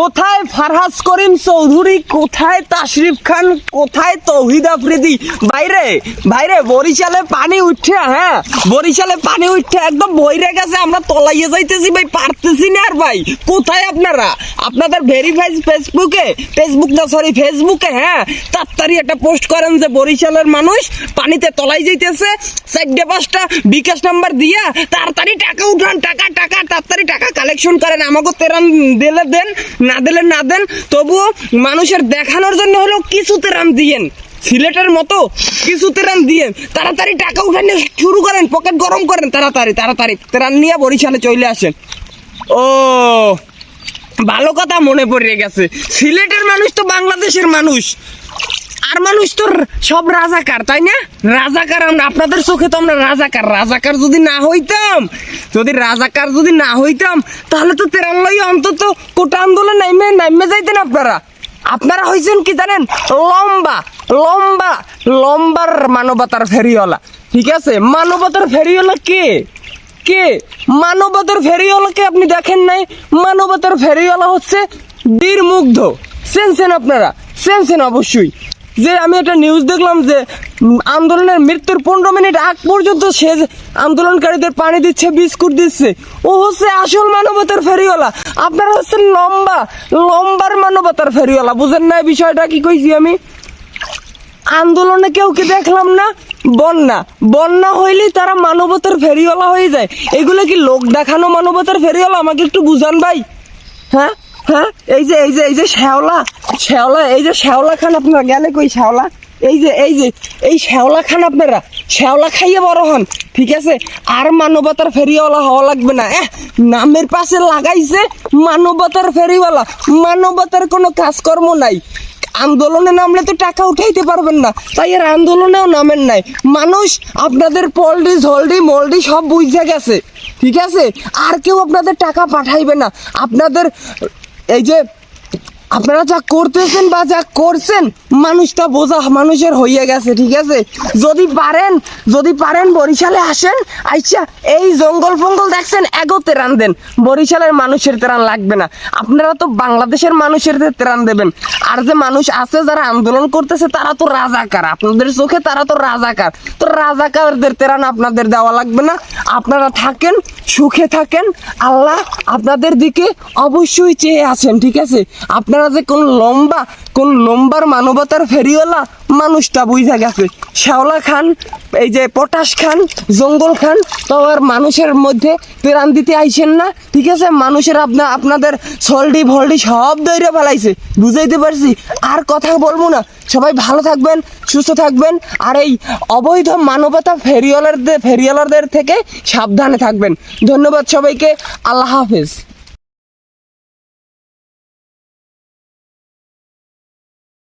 কোথায় ফারহাস করিম চৌধুরী, কোথায় তাশরিফ খান, কোথায় তৌহিদ আফ্রিদি? বাইরে বাইরে, বরিশালে পানি উঠছে হ্যাঁ বরিশালে পানি উঠছে, একদম বইরে গেছে, আমরা তলাইয়ে যাইতেছি ভাই, পারতেছি না আর ভাই, কোথায় আপনারা? আপনাদের ভেরিফাইজ ফেসবুকে ফেসবুক না সরি ফেসবুকে হ্যাঁ তাড়াতাড়ি একটা পোস্ট করেন যে বরিশালের মানুষ পানিতে তলাই যাইতেছে, চারটে পাঁচটা বিকাশ নাম্বার দিয়া তাড়াতাড়ি টাকা উঠান, টাকা টাকা, তাড়াতাড়ি টাকা কালেকশন করেন, আমাকে তেরান দিলে দেন না দিলে না দেন, তবুও মানুষের দেখানোর জন্য হলেও কিছুতে রাম দিয়েন। সিলেটের মতো কিছুতে তেরান দিয়েন। তাড়াতাড়ি টাকা উঠানো, শুরু করেন, পকেট গরম করেন, তাড়াতাড়ি তাড়াতাড়ি। তেরান নিয়ে বরিশালে চলে আসেন। ও, ভালো কথা মনে পড়ে গেছে। সিলেটের মানুষ তো বাংলাদেশের মানুষ। আর মানুষ তো সব রাজাকার, তাই না? রাজাকার আমরা আপনাদের চোখে তো আমরা রাজাকার। রাজাকার যদি না হইতাম, যদি রাজাকার যদি না হইতাম, তাহলে তো তেরাল্লাই অন্তত কোটা আন্দোলন নাইমে নাইমে যাইতেন আপনারা। আপনারা হয়েছেন কি জানেন? লম্বা লম্বা, লম্বার মানবতার ফেরিওয়ালা। ঠিক আছে? মানবতার ফেরিওয়ালা কে? কে? মানবতার ফেরিওয়ালাকে আপনি দেখেন নাই? মানবতার ফেরিওয়ালা হচ্ছে বীর মুগ্ধ সেনসেন আপনারা? সেনসেন অবশ্যই। যে আমি একটা নিউজ দেখলাম যে আন্দোলনের মৃত্যুর পনেরো মিনিট আগ পর্যন্ত সে আন্দোলনকারীদের পানি দিচ্ছে, বিস্কুট দিচ্ছে, ও হচ্ছে আসল মানবতার ফেরিওয়ালা। আপনারা হচ্ছে লম্বা, লম্বার মানবতার ফেরিওয়ালা। বুঝেন না বিষয়টা কি কইছি আমি? আন্দোলনে কেউ কি দেখলাম না? বন্যা। বন্যা হইলেই তারা মানবতার ফেরিওয়ালা হয়ে যায়। এগুলো কি লোক দেখানো মানবতার ফেরিওয়ালা? আমাকে একটু বুঝান ভাই। হ্যাঁ? হ্যাঁ? এই যে এই যে এই যে শ্যাওলা শ্যাওলা এই যে শ্যাওলা খান আপনারা গেলে কই শ্যাওলা? এই যে এই যে এই শ্যাওলা খান আপনারা শ্যাওলা খাইয়ে বড় হন ঠিক আছে? আর মানবতার ফেরিওয়ালা হওয়া লাগবে না। এহ, নামের পাশে লাগাইছে মানবতার ফেরিওয়ালা। মানবতার কোনো কাজকর্ম নাই। আন্দোলনে নামলে তো টাকা উঠাইতে পারবেন না। তাই আর আন্দোলনেও নামেন নাই। মানুষ আপনাদের পল্ডি ঝলডি মলডি সব বুঝে গেছে ঠিক আছে? আর কেউ আপনাদের টাকা পাঠাইবে না। আপনাদের এই যে আপনারা যা করতেছেন বা যা করছেন, মানুষটা বোঝা মানুষের হইয়া গেছে, ঠিক আছে? যদি পারেন যদি পারেন বরিশালে আসেন আচ্ছা এই জঙ্গল ফঙ্গল দেখছেন, এগো তেরান দেন। বরিশালের মানুষের তেরান লাগবে না। আপনারা তো বাংলাদেশের মানুষের তেরান দেবেন। আর যে মানুষ আছে যারা আন্দোলন করতেছে, তারা তো রাজাকার। আপনাদের চোখে তারা তো রাজাকার। তো রাজাকারদের তেরান আপনাদের দেওয়া লাগবে না। আপনারা থাকেন, সুখে থাকেন। আল্লাহ আপনাদের দিকে অবশ্যই চেয়ে আছেন, ঠিক আছে? আপনারা যে কোন লম্বা কোন লম্বার মানবতার ফেরিওয়ালা? মানুষটা বুঝা গেছে। শ্যাওলা খান, এই যে পটাশ খান, জঙ্গল খান, তো আর মানুষের মধ্যে প্রাণ দিতে আইছেন না। ঠিক আছে, মানুষের আপনা আপনাদের সলডি ভলডি সব দৈরে ফেলাইছে। বুঝাইতে পারছি? আর কথা বলব না। সবাই ভালো থাকবেন, সুস্থ থাকবেন, আর এই অবৈধ মানবতা ফেরিওয়ালারদের ফেরিওয়ালারদের থেকে সাবধানে থাকবেন। ধন্যবাদ সবাইকে। আল্লাহ হাফেজ।